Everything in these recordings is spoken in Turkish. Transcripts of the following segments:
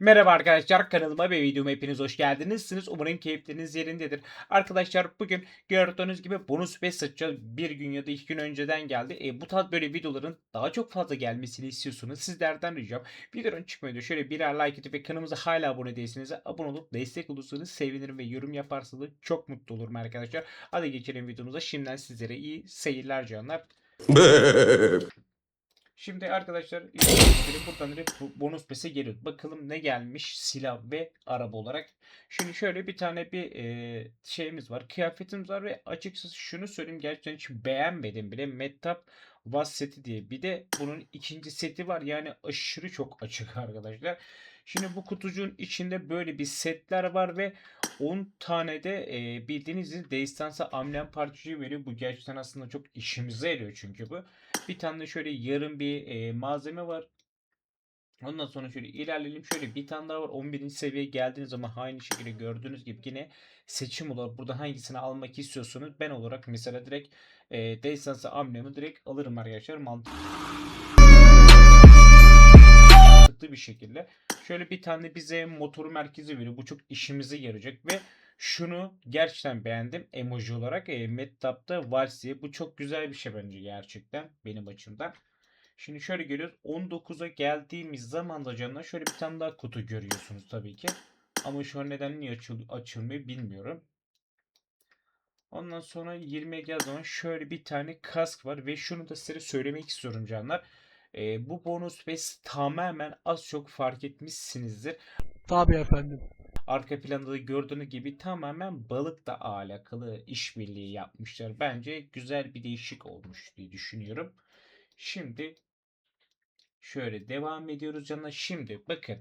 Merhaba arkadaşlar kanalıma ve videoma hepiniz hoş geldinizsiniz. Umarım keyifleriniz yerindedir. Arkadaşlar bugün gördüğünüz gibi bonus ve satacağız. Bir gün ya da iki gün önceden geldi. E, bu tarz böyle videoların daha çok fazla gelmesini istiyorsanız sizlerden ricam videonun çıkmayı da şöyle birer like edip ve kanalımıza hala abone değilseniz abone olup destek olursanız sevinirim ve yorum yaparsanız çok mutlu olurum arkadaşlar. Hadi geçelim videomuza. Şimdiden sizlere iyi seyirler canlar. Şimdi arkadaşlar buradan direkt bonus pese geliyor. Bakalım ne gelmiş silah ve araba olarak. Şimdi şöyle bir tane bir e, şeyimiz var. Kıyafetimiz var ve açıkçası şunu söyleyeyim gerçekten hiç beğenmedim bile. Metap Was seti diye. Bir de bunun ikinci seti var. Yani aşırı çok açık arkadaşlar. Şimdi bu kutucuğun içinde böyle bir setler var ve 10 tane de e, bildiğiniz gibi Deistans'a amblem parçacığı veriyor. Bu gerçekten aslında çok işimize yarıyor çünkü bu. Bir tane şöyle yarım bir e, malzeme var. Ondan sonra şöyle ilerleyelim. Şöyle bir tane daha var. 11. seviyeye geldiğiniz zaman aynı şekilde gördüğünüz gibi yine seçim olarak burada hangisini almak istiyorsanız ben olarak mesela direkt e, Deistans'a amblemi direkt alırım arkadaşlar. Mantıklı bir şekilde. Şöyle bir tane bize motor merkezi veriyor. Bu çok işimize yarayacak ve şunu gerçekten beğendim emoji olarak. E, Mettap'ta Valsi. Bu çok güzel bir şey bence gerçekten benim açımdan. Şimdi şöyle görüyoruz. 19'a geldiğimiz zaman da canına şöyle bir tane daha kutu görüyorsunuz tabii ki. Ama şu an neden niye açıl açılmıyor bilmiyorum. Ondan sonra 20'ye geldiği zaman şöyle bir tane kask var ve şunu da size söylemek istiyorum canlar. E, bu bonus ve tamamen az çok fark etmişsinizdir. Tabii efendim. Arka planda da gördüğünüz gibi tamamen balıkla alakalı işbirliği yapmışlar. Bence güzel bir değişik olmuş diye düşünüyorum. Şimdi şöyle devam ediyoruz canlar. Şimdi bakın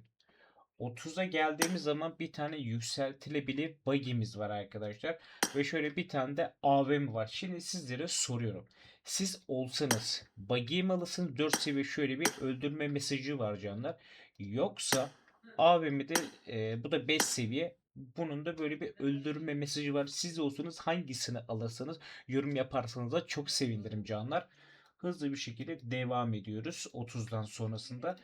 30'a geldiğimiz zaman bir tane yükseltilebilir bug'imiz var arkadaşlar. Ve şöyle bir tane de AVM var. Şimdi sizlere soruyorum. Siz olsanız bug'i mi alırsınız? 4 seviye şöyle bir öldürme mesajı var canlar. Yoksa AVM'de e, bu da 5 seviye. Bunun da böyle bir öldürme mesajı var. Siz olsanız hangisini alırsanız yorum yaparsanız da çok sevinirim canlar. Hızlı bir şekilde devam ediyoruz 30'dan sonrasında.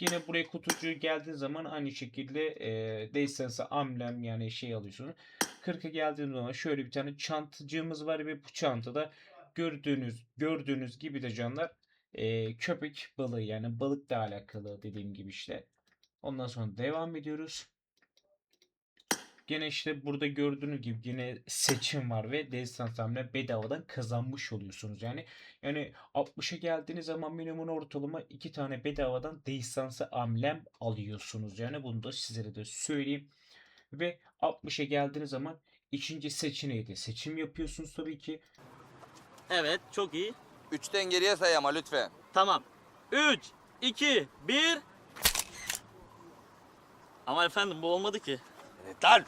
Yine buraya kutucuğu geldiği zaman aynı şekilde e, Daysense'a amblem yani şey alıyorsunuz. 40'a geldiğimiz zaman şöyle bir tane çantacığımız var ve bu çantada gördüğünüz gördüğünüz gibi de canlar e, köpek balığı yani balıkla alakalı dediğim gibi işte. Ondan sonra devam ediyoruz. Gene işte burada gördüğünüz gibi yine seçim var ve Destans hamle bedavadan kazanmış oluyorsunuz. Yani yani 60'a geldiğiniz zaman minimum ortalama 2 tane bedavadan Destansı amblem alıyorsunuz. Yani bunu da sizlere de söyleyeyim. Ve 60'a geldiğiniz zaman ikinci seçeneği de seçim yapıyorsunuz tabii ki. Evet, çok iyi. Üçten geriye say ama lütfen. Tamam. 3, 2, 1. Ama efendim bu olmadı ki. Evet lan.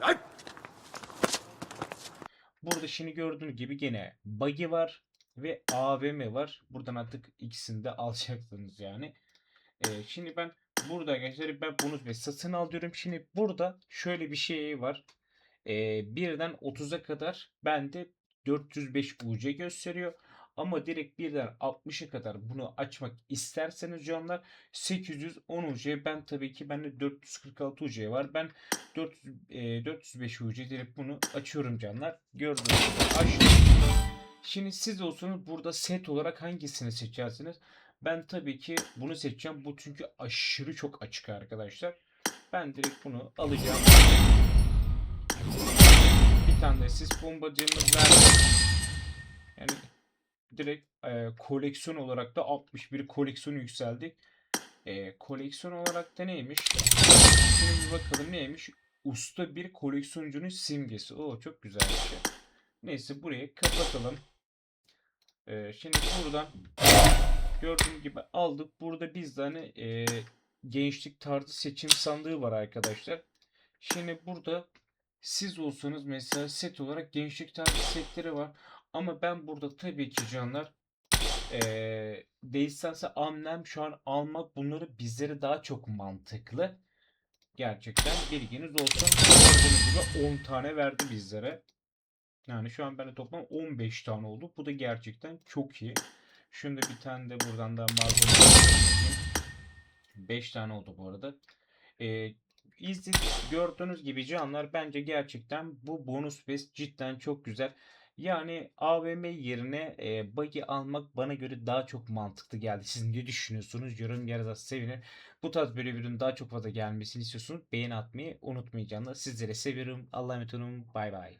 Lan. Burada şimdi gördüğünüz gibi gene buggy var ve AVM var. Buradan artık ikisini de alacaksınız yani. Ee, şimdi ben burada arkadaşlar ben bunu ve satın alıyorum. Şimdi burada şöyle bir şey var. Ee, birden 30'a kadar bende 405 UC gösteriyor. Ama direkt birden 60'a kadar bunu açmak isterseniz canlar 810 UC ben tabii ki bende 446 UC var. Ben 400, e, 405 UC direkt bunu açıyorum canlar. Gördüğünüz gibi açtım. Şimdi siz olsanız burada set olarak hangisini seçersiniz? Ben tabii ki bunu seçeceğim. Bu çünkü aşırı çok açık arkadaşlar. Ben direkt bunu alacağım. Bir tane de sis bombacığımız var. Yani direkt e, koleksiyon olarak da 61 koleksiyonu yükseldik. E, koleksiyon olarak da neymiş? Şimdi bir bakalım neymiş? Usta bir koleksiyoncunun simgesi. Oo çok güzel bir şey. Neyse burayı kapatalım. E, şimdi buradan gördüğünüz gibi aldık. Burada bizde hani e, gençlik tarzı seçim sandığı var arkadaşlar. Şimdi burada siz olsanız mesela set olarak gençlik tarzı setleri var. Ama ben burada tabii ki canlar eee Deistans'a amlem şu an almak bunları bizlere daha çok mantıklı. Gerçekten bilginiz olsun. Gibi 10 tane verdi bizlere. Yani şu an bende toplam 15 tane oldu. Bu da gerçekten çok iyi. Şunda bir tane de buradan da malzeme 5 tane oldu bu arada. Ee, izlediğiniz gördüğünüz gibi canlar bence gerçekten bu bonus pes cidden çok güzel. Yani AVM yerine e, buggy almak bana göre daha çok mantıklı geldi. Siz ne düşünüyorsunuz? Yorum yazarsanız sevinirim. Bu tarz böyle bir ürün daha çok fazla gelmesini istiyorsunuz. Beğeni atmayı unutmayın canlar. Sizleri seviyorum. Allah'a emanet olun. Bay bay.